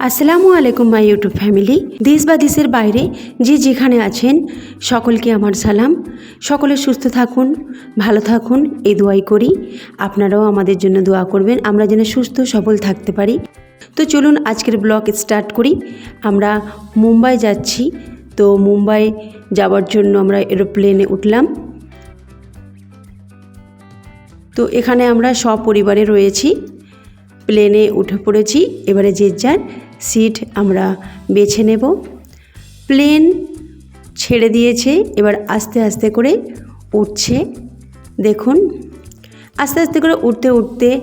আসসালামু আলাইকুম my YouTube family দেশ বা দেশের বাইরে যে যেখানে আছেন, সকলকে আমার সালাম। সকলে সুস্থ থাকুন, ভালো থাকুন, এই দোয়াই করি। আপনারাও আমাদের জন্য দোয়া করবেন, আমরা যেন সুস্থ, সবল থাকতে পারি। তো চলুন আজকের ব্লগ স্টার্ট করি। আমরা মুম্বাই যাচ্ছি। তো মুম্বাই যাওয়ার জন্য আমরা এরোপ্লেনে উঠলাম। তো এখানে আমরা সপরিবারে রয়েছি। প্লেনে উঠে পড়েছি। এবারে যে যার সিট আমরা বেছে নেব। প্লেন ছেড়ে দিয়েছে, এবার আস্তে আস্তে করে উঠছে। দেখুন, আস্তে আস্তে করে উঠতে উঠতে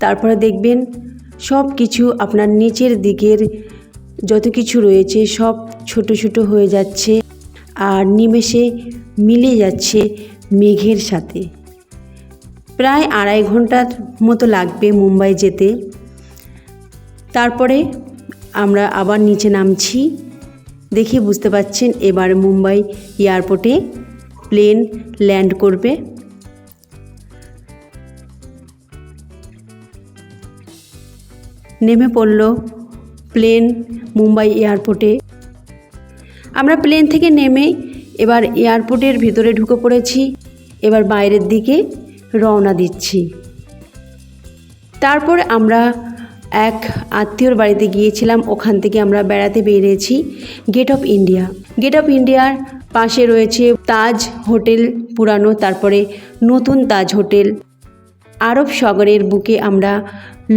তারপরে দেখবেন সব কিছু আপনার নিচের দিকের যত কিছু রয়েছে সব ছোট ছোট হয়ে যাচ্ছে আর নিমেষে মিলে যাচ্ছে মেঘের সাথে। প্রায় আড়াই ঘণ্টার মতো লাগবে মুম্বাই যেতে। তারপরে আমরা আবার নিচে নামছি। দেখে বুঝতে পাচ্ছেন এবার মুম্বাই এয়ারপোর্টে প্লেন ল্যান্ড করবে। নেমে পড়ল প্লেন মুম্বাই এয়ারপোর্টে। আমরা প্লেন থেকে নেমে এবার এয়ারপোর্টের ভিতরে ঢুকে পড়েছি। এবার বাইরের দিকে রওনা দিচ্ছি। তারপর আমরা এক আত্মীয়র বাড়িতে গিয়েছিলাম, ওখান থেকে আমরা বেড়াতে বেরিয়েছি gate of India gate of ইন্ডিয়ার পাশে রয়েছে তাজ হোটেল পুরানো, তারপরে নতুন তাজ হোটেল। আরব সাগরের বুকে আমরা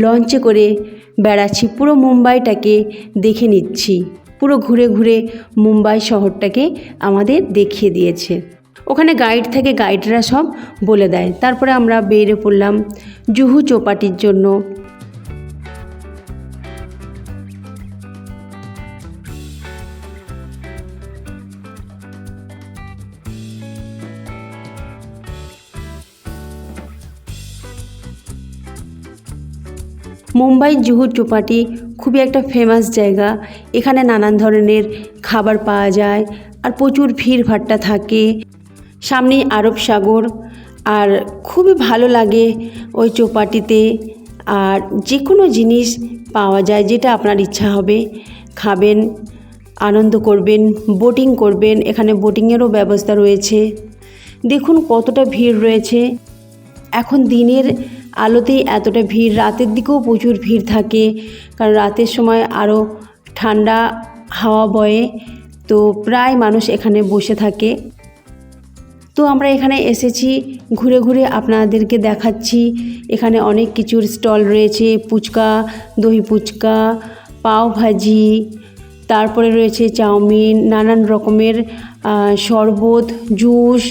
লঞ্চে করে বেড়াচ্ছি, পুরো মুম্বাইটাকে দেখে নিচ্ছি। পুরো ঘুরে ঘুরে মুম্বাই শহরটাকে আমাদের দেখিয়ে দিয়েছে। ওখানে গাইড থেকে গাইডরা সব বলে দেয়। তারপরে আমরা বেরিয়ে পড়লাম জুহু চৌপাটির জন্য। মুম্বাই জুহু চৌপাটি খুবই একটা ফেমাস জায়গা। এখানে নানান ধরনের খাবার পাওয়া যায় আর প্রচুর ভিড় ভাট্টা থাকে। সামনেই আরব সাগর আর খুবই ভালো লাগে ওই চৌপাটিতে। আর যে কোনো জিনিস পাওয়া যায় যেটা আপনার ইচ্ছা হবে। খাবেন, আনন্দ করবেন বোটিং করবেন, এখানে বোটিংয়েরও ব্যবস্থা রয়েছে। দেখুন কতটা ভিড় রয়েছে। এখন দিনের আলোতেই এতটা ভিড়। রাতের দিকেও প্রচুর ভিড় থাকে, কারণ রাতের সময় আরও ঠান্ডা হাওয়া বয়ে, তো প্রায় মানুষ এখানে বসে থাকে। তো আমরা এখানে এসেছি, ঘুরে ঘুরে আপনাদেরকে দেখাচ্ছি। এখানে অনেক কিছুর স্টল রয়েছে, ফুচকা দহি ফুচকা, পাও ভাজি, তারপরে রয়েছে চাউমিন, নানান রকমের শরবত, জুস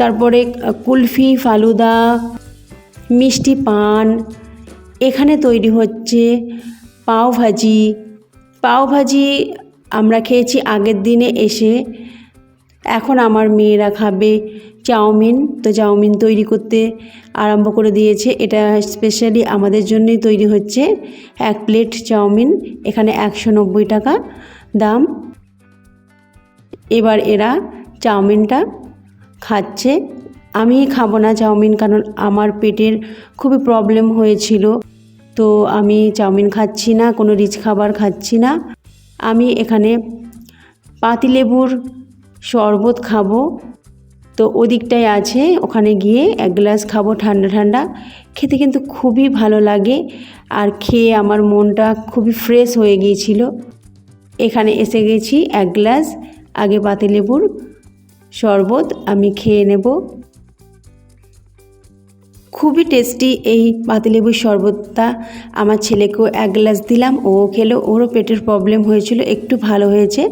তারপরে কুলফি, ফালুদা মিষ্টি পান। এখানে তৈরি হচ্ছে পাও ভাজি। পাও ভাজি আমরা খেয়েছি আগের দিনে এসে। এখন আমার মেয়েরা খাবে চাউমিন। তো চাউমিন তৈরি করতে আরম্ভ করে দিয়েছে। এটা স্পেশালি আমাদের জন্যই তৈরি হচ্ছে। এক প্লেট চাউমিন। এখানে একশো নব্বই টাকা দাম। এবার এরা চাউমিনটা খাচ্ছে। আমি খাব না চাউমিন কারণ আমার পেটের খুবই প্রবলেম হয়েছিল। তো আমি চাউমিন খাচ্ছি না, কোনো রিচ খাবার খাচ্ছি না। আমি এখানে পাতিলেবুর শরবত খাব। তো ওদিকটায় আছে, ওখানে গিয়ে এক গ্লাস খাব ঠান্ডা ঠান্ডা। খেতে কিন্তু খুবই ভালো লাগে আর খেয়ে আমার মনটা খুবই ফ্রেশ হয়ে গিয়েছিল। এখানে এসে গেছি এক গ্লাস, আগে পাতিলেবুর শরবত আমি খেয়ে নেব। খুবই টেস্টি এই পাতিলেবুর শরবতটা। আমার ছেলেকেও এক গ্লাস দিলাম, ও খেলো, ওরও পেটের প্রবলেম হয়েছিল, একটু ভালো হয়েছে।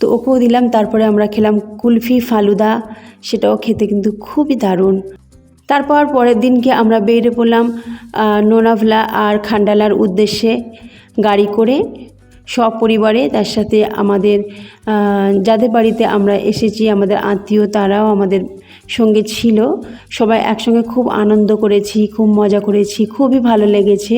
তো ওকেও দিলাম, তারপরে আমরা খেলাম কুলফি, ফালুদা, সেটাও খেতে কিন্তু খুবই দারুণ। তারপর পরের দিনকে আমরা বেরিয়ে পড়লাম নোনাভলা আর খান্ডালার উদ্দেশ্যে গাড়ি করে। সপরিবারে তার সাথে আমাদের যাদের বাড়িতে আমরা এসেছি, আমাদের আত্মীয়, তারাও আমাদের সঙ্গে ছিল। সবাই একসঙ্গে খুব আনন্দ করেছি, খুব মজা করেছি, খুবই ভালো লেগেছে।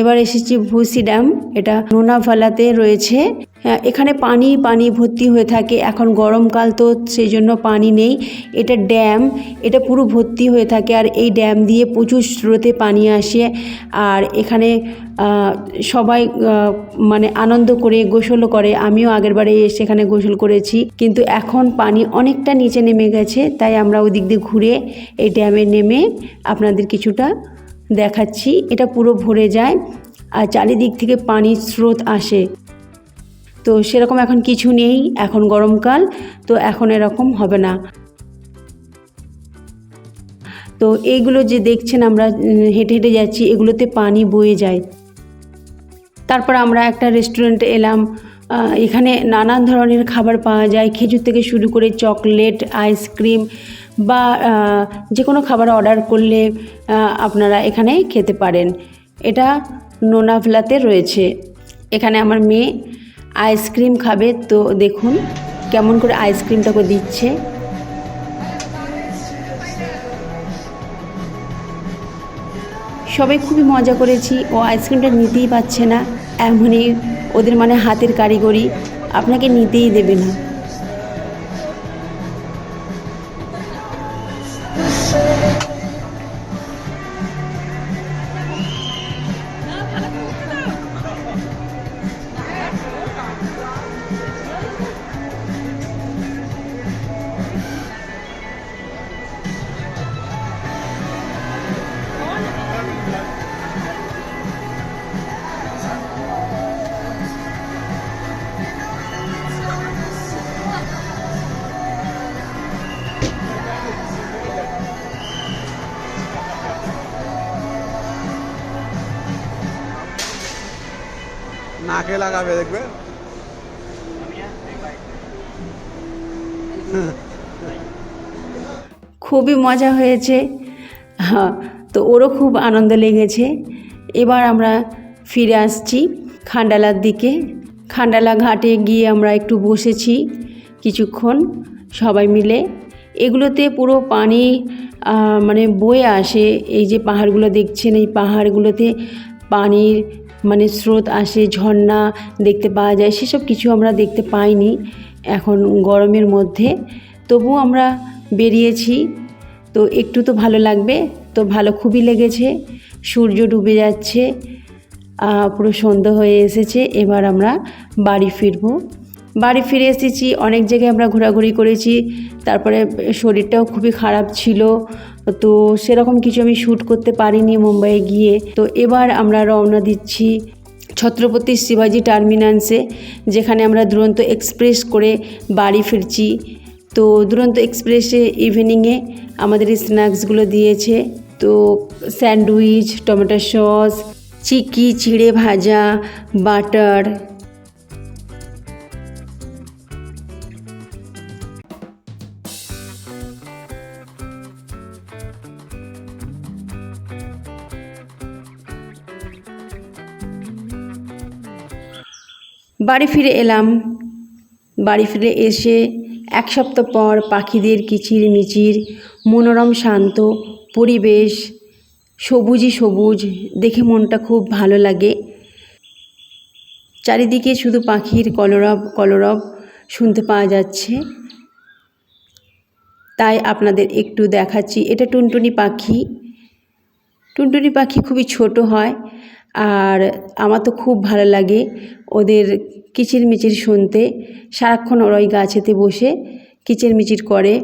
এবার এসেছি ভুসি ড্যাম এটা নোনাভালাতে রয়েছে। হ্যাঁ, এখানে পানি পানি ভর্তি হয়ে থাকে। এখন গরমকাল তো সেই জন্য পানি নেই। এটা ড্যাম এটা পুরো ভর্তি হয়ে থাকে আর এই ড্যাম দিয়ে প্রচুর স্রোতে পানি আসে আর এখানে সবাই মানে আনন্দ করে গোসলও করে। আমিও আগেরবারে সেখানে গোসল করেছি। কিন্তু এখন পানি অনেকটা নিচে নেমে গেছে তাই আমরা ওই দিক দিয়ে ঘুরে এই ড্যামে নেমে আপনাদের কিছুটা দেখাচ্ছি। এটা পুরো ভরে যায় আর চারিদিক থেকে পানির স্রোত আসে। তো সেরকম এখন কিছু নেই, এখন গরমকাল, তো এখন এরকম হবে না। তো এইগুলো যে দেখছেন আমরা হেঁটে হেঁটে যাচ্ছি, এগুলোতে পানি বয়ে যায়। তারপর আমরা একটা রেস্টুরেন্টে এলাম। এখানে নানান ধরনের খাবার পাওয়া যায়। খেজুর থেকে শুরু করে চকলেট আইসক্রিম বা যে কোনো খাবার অর্ডার করলে আপনারা এখানে খেতে পারেন। এটা নোনাভলাতে রয়েছে। এখানে আমার মেয়ে আইসক্রিম খাবে। তো দেখুন কেমন করে আইসক্রিমটাকে দিচ্ছে। সবাই খুবই মজা করেছি। ও আইসক্রিমটা নিতেই পারছে না। এমনই ওদের মানে হাতের কারিগরি। আপনাকে নিতেই দেবে না। নাকে লাগাবে, দেখবে? খুবই মজা হয়েছে। হ্যাঁ তো ওরও খুব আনন্দ লেগেছে। এবার আমরা ফিরে আসছি খান্ডালার দিকে। খান্ডালা ঘাটে গিয়ে আমরা একটু বসেছি কিছুক্ষণ, সবাই মিলে। এগুলোতে পুরো পানি মানে বয়ে আসে। এই যে পাহাড়গুলো দেখছেন, এই পাহাড়গুলোতে পানির মানে স্রোত আসে, ঝর্ণা দেখতে পাওয়া যায়, সেসব কিছু আমরা দেখতে পাইনি এখন গরমের মধ্যে। তবু আমরা বেরিয়েছি। তো একটু তো ভালো লাগবে, তো ভালো খুবই লেগেছে। সূর্য ডুবে যাচ্ছে পুরো সন্ধ্যা হয়ে এসেছে, এবার আমরা বাড়ি ফিরবো। বাড়ি ফিরে এসেছি, অনেক জায়গায় আমরা ঘোরাঘুরি করেছি, তারপরে শরীরটাও খুবই খারাপ ছিল। তো সেরকম কিছু আমি শ্যুট করতে পারিনি মুম্বাইয়ে গিয়ে। তো এবার আমরা রওনা দিচ্ছি ছত্রপতি শিবাজি টার্মিনাসে যেখানে আমরা দুরন্ত এক্সপ্রেস করে বাড়ি ফিরছি। তো দুরন্ত এক্সপ্রেসে ইভিনিংয়ে আমাদের স্ন্যাক্সগুলো দিয়েছে। তো স্যান্ডউইচ টমেটো সস চিকি, চিড়ে ভাজা বাটার বাড়ি ফিরে এলাম। বাড়ি ফিরে এসে এক সপ্তাহ পর পাখিদের কিচির মিচির, মনোরম, শান্ত পরিবেশ, সবুজই সবুজ, দেখে মনটা খুব ভালো লাগে। চারিদিকে শুধু পাখির কলরব কলরব শুনতে পাওয়া যাচ্ছে। তাই আপনাদের একটু দেখাচ্ছি। এটা টুনটুনি পাখি। টুনটুনি পাখি খুবই ছোট হয়। আর আমার তো খুব ভালো লাগে ওদের কিচিরমিচির শুনতে। সারাক্ষণ ওরা ওই গাছেতে বসে কিচিরমিচির করে।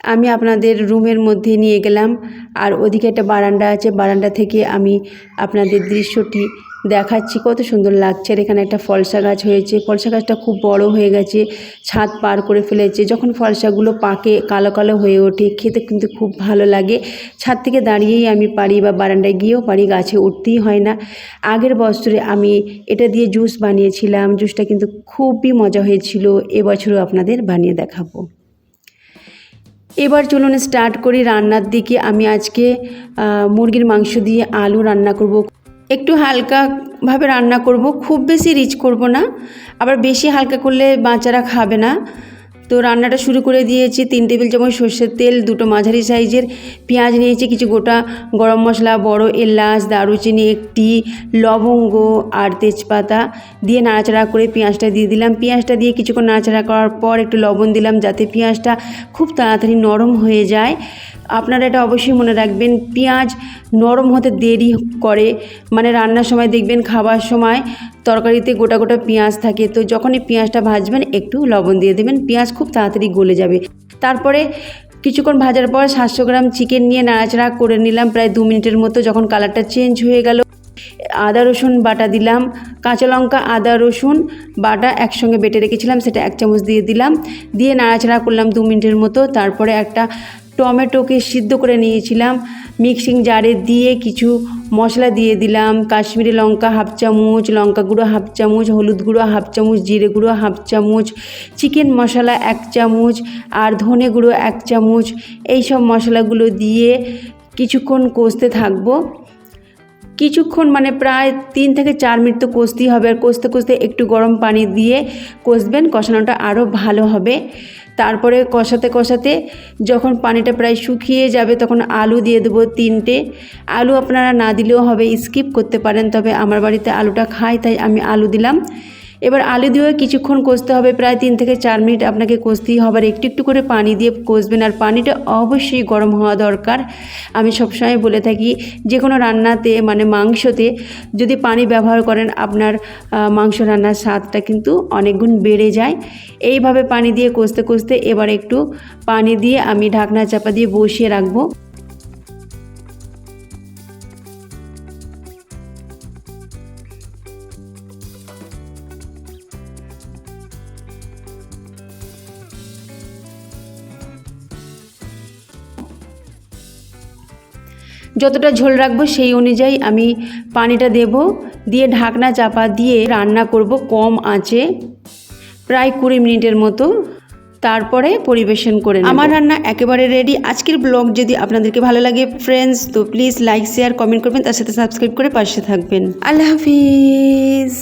আমি আপনাদের রুমের মধ্যে নিয়ে গেলাম। আর ওদিকে একটা বারান্দা আছে, বারান্দা থেকে আমি আপনাদের দৃশ্যটি দেখাচ্ছি। কত সুন্দর লাগছে। আর এখানে একটা ফলসা গাছ হয়েছে। ফলসা গাছটা খুব বড় হয়ে গেছে, ছাদ পার করে ফেলেছে। যখন ফলসাগুলো পাকে, কালো কালো হয়ে ওঠে, খেতে কিন্তু খুব ভালো লাগে। ছাদ থেকে দাঁড়িয়েই আমি পারি বা বারান্দায় গিয়েও পারি, গাছে উঠতেই হয় না। আগের বছরে আমি এটা দিয়ে জুস বানিয়েছিলাম। জুসটা কিন্তু খুবই মজা হয়েছিল। এবছরও আপনাদের বানিয়ে দেখাবো। এবার চলুন স্টার্ট করি রান্নার দিকে। আমি আজকে মুরগির মাংস দিয়ে আলু রান্না করব। একটু হালকাভাবে রান্না করব, খুব বেশি রিচ করব না। আবার বেশি হালকা করলে বাচ্চারা খাবে না। তো রান্নাটা শুরু করে দিয়েছি। তিন টেবিল চামচ সর্ষের তেল, দুটো মাঝারি সাইজের পেঁয়াজ নিয়েছি, কিছু গোটা গরম মশলা, বড় এলাচ, দারুচিনি, একটি লবঙ্গ আর তেজপাতা দিয়ে নাড়াচাড়া করে পেঁয়াজটা দিয়ে দিলাম। পেঁয়াজটা দিয়ে কিছুক্ষণ নাড়াচাড়া করার পর একটু লবণ দিলাম যাতে পেঁয়াজটা খুব তাড়াতাড়ি নরম হয়ে যায়। আপনারা এটা অবশ্যই মনে রাখবেন, পেঁয়াজ নরম হতে দেরি করে মানে রান্নার সময় দেখবেন খাবার সময় তরকারিতে গোটা গোটা পেঁয়াজ থাকে, তো যখনই পেঁয়াজটা ভাজবেন একটু লবণ দিয়ে দেবেন, পেঁয়াজ খুব তাড়াতাড়ি গলে যাবে। তারপরে কিছুক্ষণ ভাজার পর সাতশো গ্রাম চিকেন নিয়ে নাড়াচাড়া করে নিলাম, প্রায় দু মিনিটের মতো যখন কালারটা চেঞ্জ হয়ে গেল, আদা, রসুন বাটা দিলাম, কাঁচা লঙ্কা, আদা, রসুন বাটা একসঙ্গে বেটে রেখেছিলাম, সেটা এক চামচ দিয়ে দিলাম, দিয়ে নাড়াচাড়া করলাম দু মিনিটের মতো, তারপরে একটা টমেটোকে সিদ্ধ করে নিয়েছিলাম, মিক্সিং জারে দিয়ে কিছু মশলা দিয়ে দিলাম, কাশ্মীরি লঙ্কা হাফ চামচ, লঙ্কা গুঁড়ো হাফ চামচ, হলুদ গুঁড়ো হাফ চামচ, জিরে গুঁড়ো হাফ চামচ, চিকেন মশলা এক চামচ আর ধনে গুঁড়ো এক চামচ। এই সব মশলাগুলো দিয়ে কিছুক্ষণ কষতে থাকব। কিছুক্ষণ মানে প্রায় তিন থেকে চার মিনিট তো কষতেই হবে। আর কষতে কষতে একটু গরম পানি দিয়ে কষবেন, কষানোটা আরও ভালো হবে। তারপরে কষাতে কষাতে যখন পানিটা প্রায় শুকিয়ে যাবে, তখন আলু দিয়ে দেবো তিনটে। আলু আপনারা না দিলেও হবে, স্কিপ করতে পারেন। তবে আমার বাড়িতে আলুটা খাই তাই আমি আলু দিলাম। এবার আলু দিয়েও কিছুক্ষণ কষতে হবে, প্রায় তিন থেকে চার মিনিট আপনাকে কষতেই হবে। আর একটু একটু করে পানি দিয়ে কষবেন, আর পানিটা অবশ্যই গরম হওয়া দরকার। আমি সবসময় বলে থাকি যে কোনো রান্নাতে মানে মাংসতে যদি পানি ব্যবহার করেন, আপনার মাংস রান্নার স্বাদটা কিন্তু অনেক গুণ বেড়ে যায়। এইভাবে পানি দিয়ে কষতে কষতে এবার একটু পানি দিয়ে আমি ঢাকনা চাপা দিয়ে বসিয়ে রাখব। যতটা ঝোল রাখব সেই অনুযায়ী আমি পানিটা দেব দিয়ে ঢাকনা চাপা দিয়ে রান্না করব কম আঁচে প্রায় কুড়ি মিনিটের মতো। তারপরে পরিবেশন করে আমার রান্না একেবারে রেডি আজকের ব্লগ যদি আপনাদেরকে ভালো লাগে ফ্রেন্ডস তো প্লিজ লাইক শেয়ার কমেন্ট করবেন। তার সাথে সাবস্ক্রাইব করে পাশে থাকবেন। আল্লাহ হাফিজ।